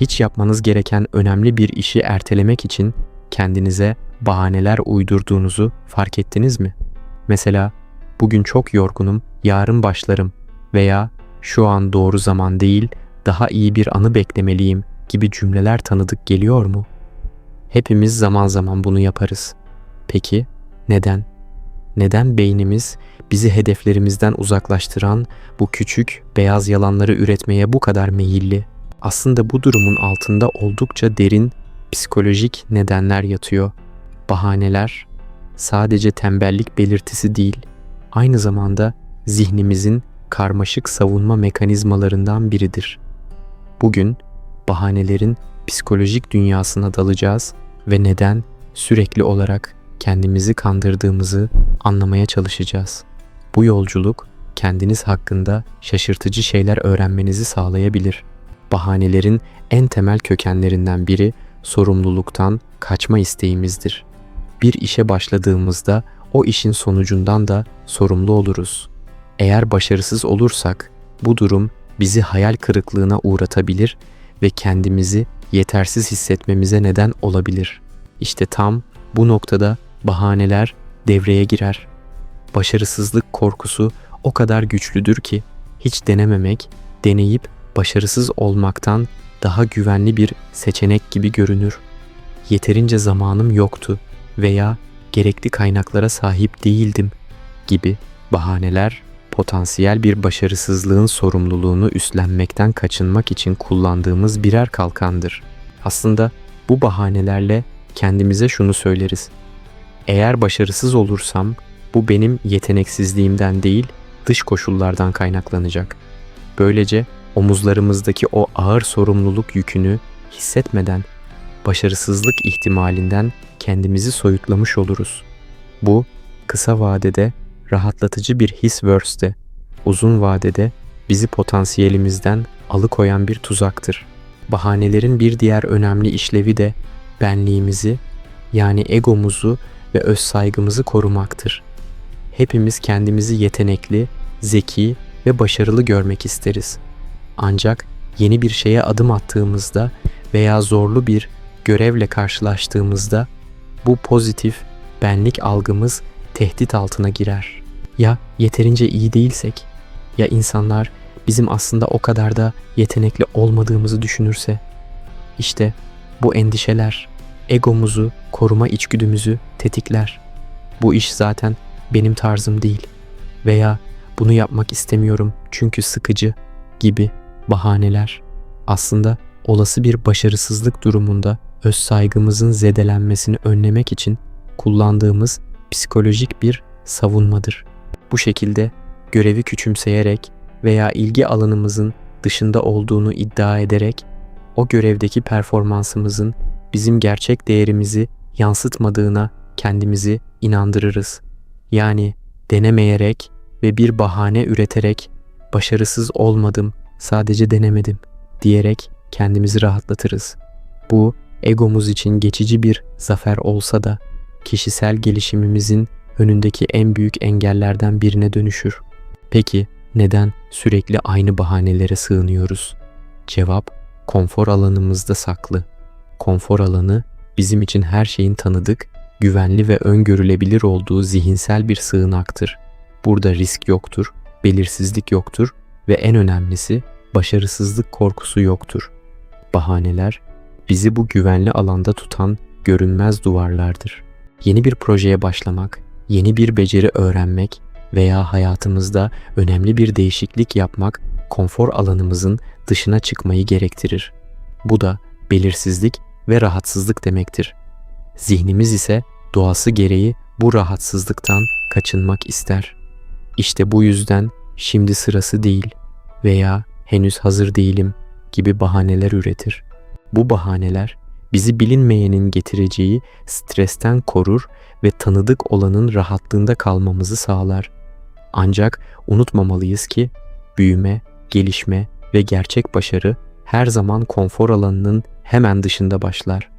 hiç yapmanız gereken önemli bir işi ertelemek için kendinize bahaneler uydurduğunuzu fark ettiniz mi? Mesela bugün çok yorgunum, yarın başlarım veya şu an doğru zaman değil, daha iyi bir anı beklemeliyim gibi cümleler tanıdık geliyor mu? Hepimiz zaman zaman bunu yaparız. Peki neden? Neden beynimiz bizi hedeflerimizden uzaklaştıran bu küçük beyaz yalanları üretmeye bu kadar meyilli? Aslında bu durumun altında oldukça derin psikolojik nedenler yatıyor. Bahaneler sadece tembellik belirtisi değil, aynı zamanda zihnimizin karmaşık savunma mekanizmalarından biridir. Bugün bahanelerin psikolojik dünyasına dalacağız ve neden sürekli olarak kendimizi kandırdığımızı anlamaya çalışacağız. Bu yolculuk kendiniz hakkında şaşırtıcı şeyler öğrenmenizi sağlayabilir. Bahanelerin en temel kökenlerinden biri sorumluluktan kaçma isteğimizdir. Bir işe başladığımızda o işin sonucundan da sorumlu oluruz. Eğer başarısız olursak bu durum bizi hayal kırıklığına uğratabilir ve kendimizi yetersiz hissetmemize neden olabilir. İşte tam bu noktada bahaneler devreye girer. Başarısızlık korkusu o kadar güçlüdür ki hiç denememek, deneyip başarısız olmaktan daha güvenli bir seçenek gibi görünür. Yeterince zamanım yoktu veya gerekli kaynaklara sahip değildim gibi bahaneler potansiyel bir başarısızlığın sorumluluğunu üstlenmekten kaçınmak için kullandığımız birer kalkandır. Aslında bu bahanelerle kendimize şunu söyleriz. Eğer başarısız olursam bu benim yeteneksizliğimden değil, dış koşullardan kaynaklanacak. Böylece omuzlarımızdaki o ağır sorumluluk yükünü hissetmeden başarısızlık ihtimalinden kendimizi soyutlamış oluruz. Bu kısa vadede rahatlatıcı bir his verse uzun vadede bizi potansiyelimizden alıkoyan bir tuzaktır. Bahanelerin bir diğer önemli işlevi de benliğimizi yani egomuzu ve öz saygımızı korumaktır. Hepimiz kendimizi yetenekli, zeki ve başarılı görmek isteriz. Ancak yeni bir şeye adım attığımızda veya zorlu bir görevle karşılaştığımızda bu pozitif benlik algımız tehdit altına girer. Ya yeterince iyi değilsek? Ya insanlar bizim aslında o kadar da yetenekli olmadığımızı düşünürse? İşte bu endişeler egomuzu, koruma içgüdümüzü tetikler. Bu iş zaten benim tarzım değil veya bunu yapmak istemiyorum çünkü sıkıcı gibi bahaneler aslında olası bir başarısızlık durumunda öz saygımızın zedelenmesini önlemek için kullandığımız psikolojik bir savunmadır. Bu şekilde görevi küçümseyerek veya ilgi alanımızın dışında olduğunu iddia ederek o görevdeki performansımızın bizim gerçek değerimizi yansıtmadığına kendimizi inandırırız. Yani denemeyerek ve bir bahane üreterek başarısız olmadım, sadece denemedim diyerek kendimizi rahatlatırız. Bu egomuz için geçici bir zafer olsa da kişisel gelişimimizin önündeki en büyük engellerden birine dönüşür. Peki neden sürekli aynı bahanelere sığınıyoruz? Cevap konfor alanımızda saklı. Konfor alanı bizim için her şeyin tanıdık, güvenli ve öngörülebilir olduğu zihinsel bir sığınaktır. Burada risk yoktur, belirsizlik yoktur ve en önemlisi başarısızlık korkusu yoktur. Bahaneler bizi bu güvenli alanda tutan görünmez duvarlardır. Yeni bir projeye başlamak, yeni bir beceri öğrenmek veya hayatımızda önemli bir değişiklik yapmak konfor alanımızın dışına çıkmayı gerektirir. Bu da belirsizlik ve rahatsızlık demektir. Zihnimiz ise doğası gereği bu rahatsızlıktan kaçınmak ister. İşte bu yüzden şimdi sırası değil veya henüz hazır değilim gibi bahaneler üretir. Bu bahaneler bizi bilinmeyenin getireceği stresten korur ve tanıdık olanın rahatlığında kalmamızı sağlar. Ancak unutmamalıyız ki büyüme, gelişme ve gerçek başarı her zaman konfor alanının hemen dışında başlar.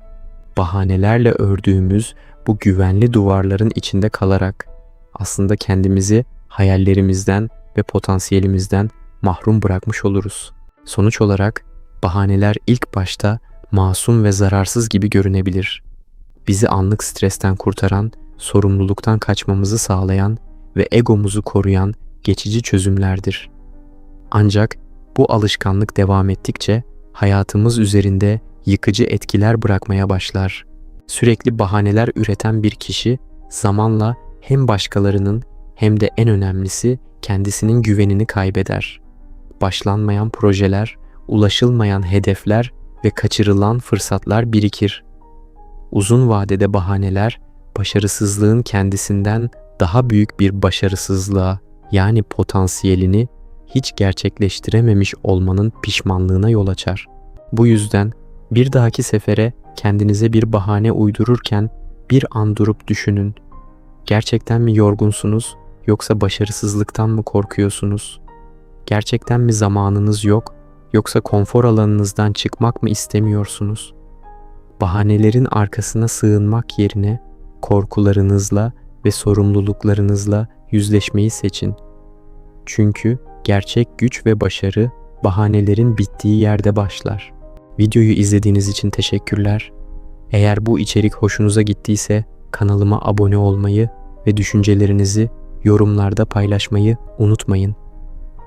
Bahanelerle ördüğümüz bu güvenli duvarların içinde kalarak aslında kendimizi hayallerimizden ve potansiyelimizden mahrum bırakmış oluruz. Sonuç olarak Bahaneler ilk başta masum ve zararsız gibi görünebilir. Bizi anlık stresten kurtaran, sorumluluktan kaçmamızı sağlayan ve egomuzu koruyan geçici çözümlerdir. Ancak bu alışkanlık devam ettikçe hayatımız üzerinde yıkıcı etkiler bırakmaya başlar. Sürekli bahaneler üreten bir kişi zamanla hem başkalarının hem de en önemlisi kendisinin güvenini kaybeder. Başlanmayan projeler, ulaşılmayan hedefler ve kaçırılan fırsatlar birikir. Uzun vadede bahaneler başarısızlığın kendisinden daha büyük bir başarısızlığa yani potansiyelini hiç gerçekleştirememiş olmanın pişmanlığına yol açar. Bu yüzden bir dahaki sefere kendinize bir bahane uydururken bir an durup düşünün. Gerçekten mi yorgunsunuz yoksa başarısızlıktan mı korkuyorsunuz? Gerçekten mi zamanınız yok yoksa konfor alanınızdan çıkmak mı istemiyorsunuz? Bahanelerin arkasına sığınmak yerine korkularınızla ve sorumluluklarınızla yüzleşmeyi seçin. Çünkü gerçek güç ve başarı bahanelerin bittiği yerde başlar. Videoyu izlediğiniz için teşekkürler. Eğer bu içerik hoşunuza gittiyse kanalıma abone olmayı ve düşüncelerinizi yorumlarda paylaşmayı unutmayın.